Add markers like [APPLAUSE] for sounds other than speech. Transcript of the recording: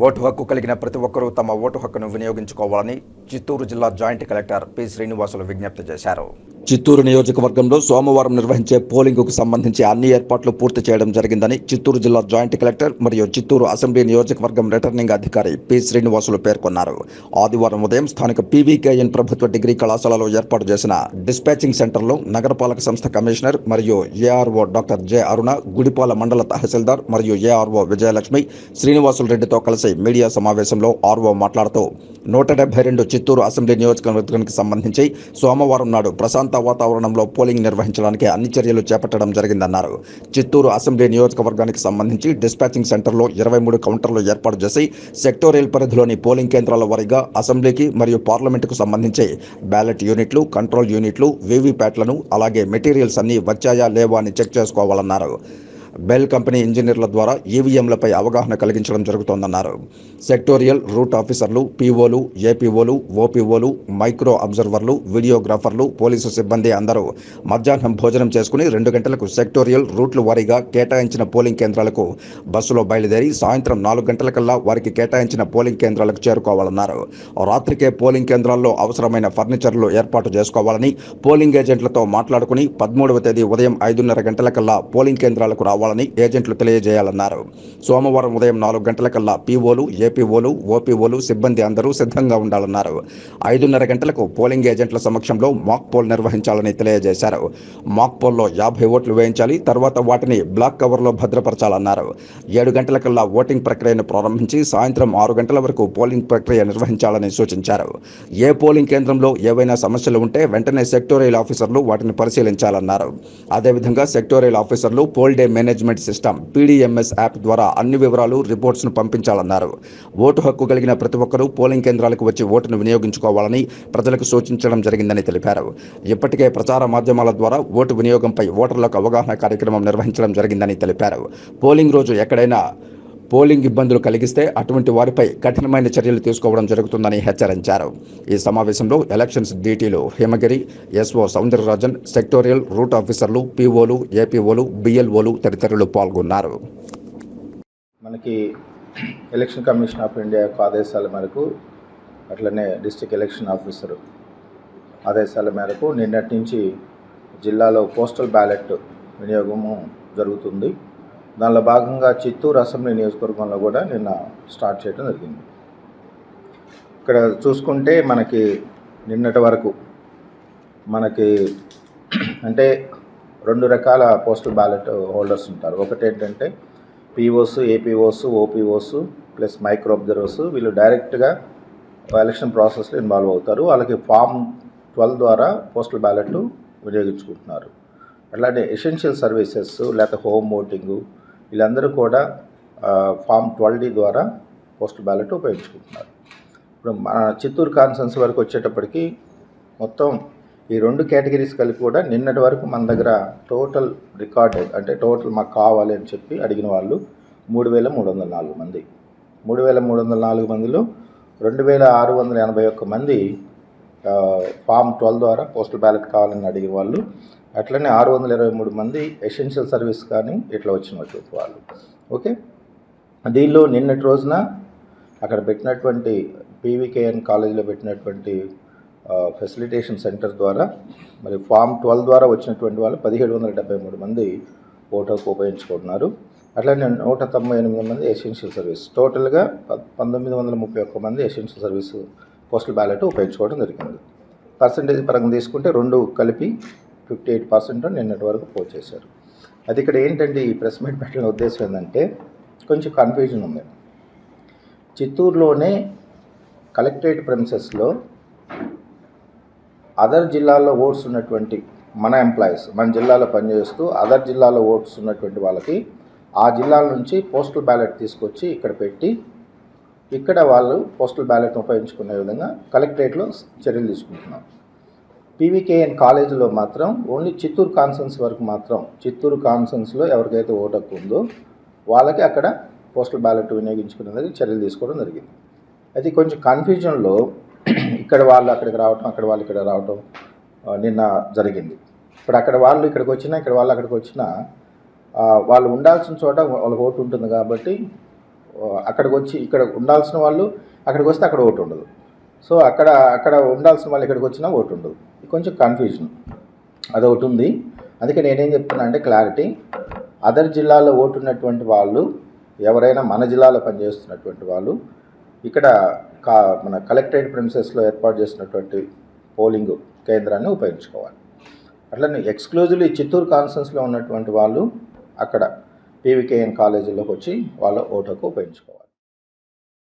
Vote హక్కు కలిగిన ప్రతి ఒక్కరూ తమ ఓటు హక్కును వినియోగించుకోవాలని చిత్తూరు జిల్లా జాయింట్ కలెక్టర్ పి శ్రీనివాసులు విజ్ఞప్తి చేశారు. చిత్తూరు నియోజకవర్గంలో సోమవారం నిర్వహించే పోలింగ్కు సంబంధించి అన్ని ఏర్పాట్లు పూర్తి చేయడం జరిగిందని చిత్తూరు జిల్లా జాయింట్ కలెక్టర్ మరియు చిత్తూరు అసెంబ్లీ నియోజకవర్గం రిటర్నింగ్ అధికారి పి. శ్రీనివాసులు పేర్కొన్నారు. ఆదివారం ఉదయం స్థానిక పీవీకేఎన్ ప్రభుత్వ డిగ్రీ కళాశాలలో ఏర్పాటు చేసిన డిస్పాచింగ్ సెంటర్లో నగరపాలక సంస్థ కమిషనర్ మరియు ARO doctor J. Aruna Gudipala మండల తహసీల్దార్ మరియు ఏఆర్ఓ విజయలక్ష్మి శ్రీనివాసులు రెడ్డితో కలిసి మీడియా సమావేశంలో ఆర్ఓ మాట్లాడుతూ నూట డెబ్బై రెండు చిత్తూరు అసెంబ్లీ నియోజకవర్గానికి సంబంధించి సోమవారం నాడు ప్రశాంత వాతావరణంలో పోలింగ్ నిర్వహించడానికి అన్ని చర్యలు చేపట్టడం జరిగిందన్నారు. చిత్తూరు అసెంబ్లీ నియోజకవర్గానికి సంబంధించి డిస్పాచింగ్ సెంటర్లో ఇరవై మూడు కౌంటర్లు ఏర్పాటు చేసి సెక్టోరియల్ పరిధిలోని పోలింగ్ కేంద్రాల వారీగా అసెంబ్లీకి మరియు పార్లమెంటుకు సంబంధించి బ్యాలెట్ యూనిట్లు కంట్రోల్ యూనిట్లు వీవీప్యాట్లను అలాగే మెటీరియల్స్ అన్నీ వచ్చాయా లేవా అని చెక్ చేసుకోవాలన్నారు. బెల్ కంపెనీ ఇంజనీర్ల ద్వారా ఈవీఎంలపై అవగాహన కలిగించడం జరుగుతోందన్నారు. సెక్టోరియల్ రూట్ ఆఫీసర్లు పీఓలు ఏపీఓలు ఓపీఓలు మైక్రో అబ్జర్వర్లు వీడియోగ్రాఫర్లు పోలీసు సిబ్బంది అందరూ మధ్యాహ్నం భోజనం చేసుకుని రెండు గంటలకు సెక్టోరియల్ రూట్ల వారీగా కేటాయించిన పోలింగ్ కేంద్రాలకు బస్సులో బయలుదేరి సాయంత్రం నాలుగు గంటలకల్లా వారికి కేటాయించిన పోలింగ్ కేంద్రాలకు చేరుకోవాలన్నారు. రాత్రికే పోలింగ్ కేంద్రాల్లో అవసరమైన ఫర్నిచర్లు ఏర్పాటు చేసుకోవాలని పోలింగ్ ఏజెంట్లతో మాట్లాడుకుని పదమూడవ తేదీ ఉదయం ఐదున్నర గంటలకల్లా పోలింగ్ కేంద్రాలకు కావాలని ఏజెంట్లు తెలియజేయాలన్నారు. సోమవారం ఉదయం నాలుగు గంటలకల్లా పీఓలు ఏపీఓలు ఓపీఓలు సిబ్బంది అందరూ సిద్ధంగా ఉండాలన్నారు. ఐదున్నర గంటలకు పోలింగ్ ఏజెంట్ల సమక్షంలో మాక్ పోల్ నిర్వహించాలని తెలియజేశారు. మాక్ పోల్లో యాభై ఓట్లు వేయించాలి తర్వాత వాటిని బ్లాక్ కవర్లో భద్రపరచాలన్నారు. ఏడు గంటలకల్లా ఓటింగ్ ప్రక్రియను ప్రారంభించి సాయంత్రం ఆరు గంటల వరకు పోలింగ్ ప్రక్రియ నిర్వహించాలని సూచించారు. ఏ పోలింగ్ కేంద్రంలో ఏవైనా సమస్యలు ఉంటే వెంటనే సెక్టోరియల్ ఆఫీసర్లు వాటిని పరిశీలించాలన్నారు. అదేవిధంగా సెక్టోరియల్ ఆఫీసర్లు poll day manage management system PDMS app ద్వారా అన్ని వివరాలు రిపోర్ట్స్ను పంపించాలన్నారు. ఓటు హక్కు కలిగిన ప్రతి ఒక్కరూ పోలింగ్ కేంద్రాలకు వచ్చి ఓటును వినియోగించుకోవాలని ప్రజలకు సూచించడం జరిగిందని తెలిపారు. ఇప్పటికే ప్రచార మాధ్యమాల ద్వారా ఓటు వినియోగంపై ఓటర్లకు అవగాహన కార్యక్రమం నిర్వహించడం జరిగిందని తెలిపారు. పోలింగ్ రోజు ఎక్కడైనా పోలింగ్ ఇబ్బందులు కలిగిస్తే అటువంటి వారిపై కఠినమైన చర్యలు తీసుకోవడం జరుగుతుందని హెచ్చరించారు. ఈ సమావేశంలో elections డీటీలు Himagiri SO Soundararajan sectoral route ఆఫీసర్లు పీఓలు ఏపీఓలు బిఎల్ఓలు తదితరులు పాల్గొన్నారు. మనకి ఎలక్షన్ కమిషన్ ఆఫ్ ఇండియా యొక్క ఆదేశాల మేరకు అట్లనే డిస్టిక్ ఎలక్షన్ ఆఫీసర్ ఆదేశాల మేరకు నిన్నటి నుంచి జిల్లాలో పోస్టల్ బ్యాలెట్ వినియోగము జరుగుతుంది. దానిలో భాగంగా చిత్తూరు అసెంబ్లీ నియోజకవర్గంలో కూడా నిన్న స్టార్ట్ చేయడం జరిగింది. ఇక్కడ చూసుకుంటే మనకి నిన్నటి వరకు మనకి [CLEARS THROAT] అంటే రెండు రకాల పోస్టల్ బ్యాలెట్ హోల్డర్స్ ఉంటారు. ఒకటి ఏంటంటే POs APOs OPOs plus micro observers వీళ్ళు డైరెక్ట్గా ఎలక్షన్ ప్రాసెస్లో ఇన్వాల్వ్ అవుతారు. వాళ్ళకి ఫామ్ ట్వెల్వ్ ద్వారా పోస్టల్ బ్యాలెట్ వినియోగించుకుంటున్నారు. అలానే ఎసెన్షియల్ సర్వీసెస్ లేకపోతే హోమ్ ఓటింగు వీళ్ళందరూ కూడా ఫామ్ ట్వెల్వ్ డి ద్వారా పోస్టల్ బ్యాలెట్ ఉపయోగించుకుంటున్నారు. ఇప్పుడు మన చిత్తూరు కాన్సన్స్ వరకు వచ్చేటప్పటికి మొత్తం ఈ రెండు కేటగిరీస్ కలిపి కూడా నిన్నటి వరకు మన దగ్గర టోటల్ రికార్డెడ్ అంటే టోటల్ మాకు కావాలి అని చెప్పి అడిగిన వాళ్ళు మూడు వేల మూడు వందల నాలుగు మంది. మూడు వేల మూడు వందల నాలుగు మందిలో రెండు వేల ఆరు వందల ఎనభై ఒక్క మంది ఫామ్ ట్వెల్వ్ ద్వారా పోస్టల్ బ్యాలెట్ కావాలని అడిగే వాళ్ళు అట్లనే ఆరు వందల ఇరవై మూడు మంది ఎసెన్షియల్ సర్వీస్ కానీ ఇట్లా వచ్చిన వాళ్ళు ఓకే? దీనిలో నిన్నటి రోజున అక్కడ పెట్టినటువంటి పీవీకేఎన్ కాలేజీలో పెట్టినటువంటి ఫెసిలిటేషన్ సెంటర్ ద్వారా మరి ఫామ్ ట్వెల్వ్ ద్వారా వచ్చినటువంటి వాళ్ళు పదిహేడు వందల డెబ్బై మూడు మంది ఓటర్కు ఉపయోగించుకుంటున్నారు. అట్లనే నూట తొంభై ఎనిమిది మంది ఎసెన్షియల్ సర్వీస్. టోటల్గా ప- పంతొమ్మిది వందల ముప్పై ఒక్క మంది ఎసెన్షియల్ సర్వీస్ పోస్టల్ బ్యాలెట్ ఉపయోగించుకోవడం జరిగింది. పర్సంటేజ్ పరంగా తీసుకుంటే రెండు కలిపి ఫిఫ్టీ ఎయిట్ పర్సెంట్ నిన్నటి వరకు పోల్ చేశారు. అది ఇక్కడ ఏంటంటే ఈ ప్రెస్ మీట్ పెట్టిన ఉద్దేశం ఏంటంటే కొంచెం కన్ఫ్యూజన్ ఉంది. చిత్తూరులోనే కలెక్టరేట్ ప్రెమిసెస్లో అదర్ జిల్లాల్లో ఓట్స్ ఉన్నటువంటి మన ఎంప్లాయీస్ మన జిల్లాలో పనిచేస్తూ అదర్ జిల్లాలో ఓట్స్ ఉన్నటువంటి వాళ్ళకి ఆ జిల్లాల నుంచి పోస్టల్ బ్యాలెట్ తీసుకొచ్చి ఇక్కడ పెట్టి ఇక్కడ వాళ్ళు పోస్టల్ బ్యాలెట్ ఉపయోగించుకునే విధంగా కలెక్టరేట్లో చర్యలు తీసుకుంటున్నాం. పీవీకేఎన్ కాలేజీలో మాత్రం ఓన్లీ చిత్తూరు కాన్సన్స్ వరకు మాత్రం చిత్తూరు కాన్సన్స్లో ఎవరికైతే ఓటు హక్కు ఉందో వాళ్ళకి అక్కడ పోస్టల్ బ్యాలెట్ వినియోగించుకునేందుకు చర్యలు తీసుకోవడం జరిగింది. అయితే కొంచెం కన్ఫ్యూజన్లో ఇక్కడ వాళ్ళు అక్కడికి రావటం అక్కడ వాళ్ళు ఇక్కడ రావటం నిన్న జరిగింది. ఇప్పుడు అక్కడ వాళ్ళు ఇక్కడికి వచ్చినా ఇక్కడ వాళ్ళు అక్కడికి వచ్చినా వాళ్ళు ఉండాల్సిన చోట వాళ్ళకి ఓటు ఉంటుంది కాబట్టి అక్కడికి వచ్చి ఇక్కడ ఉండాల్సిన వాళ్ళు అక్కడికి వస్తే అక్కడ ఓటు ఉండదు. సో అక్కడ అక్కడ ఉండాల్సిన వాళ్ళు ఇక్కడికి వచ్చినా ఓటు ఉండదు. కొంచెం కన్ఫ్యూజన్ అదొకటి ఉంది. అందుకే నేనేం చెప్తున్నా అంటే క్లారిటీ అదర్ జిల్లాలో ఓటు ఉన్నటువంటి వాళ్ళు ఎవరైనా మన జిల్లాలో పనిచేస్తున్నటువంటి వాళ్ళు ఇక్కడ కా మన కలెక్టరేట్ ప్రిన్సెస్లో ఏర్పాటు చేసినటువంటి పోలింగ్ కేంద్రాన్ని ఉపయోగించుకోవాలి. అట్లనే ఎక్స్క్లూజివ్లీ చిత్తూరు కాన్ఫరెన్స్లో ఉన్నటువంటి వాళ్ళు అక్కడ పీవీకేఎన్ కాలేజీలోకి వచ్చి వాళ్ళ ఓటుకు ఉపయోగించుకోవాలి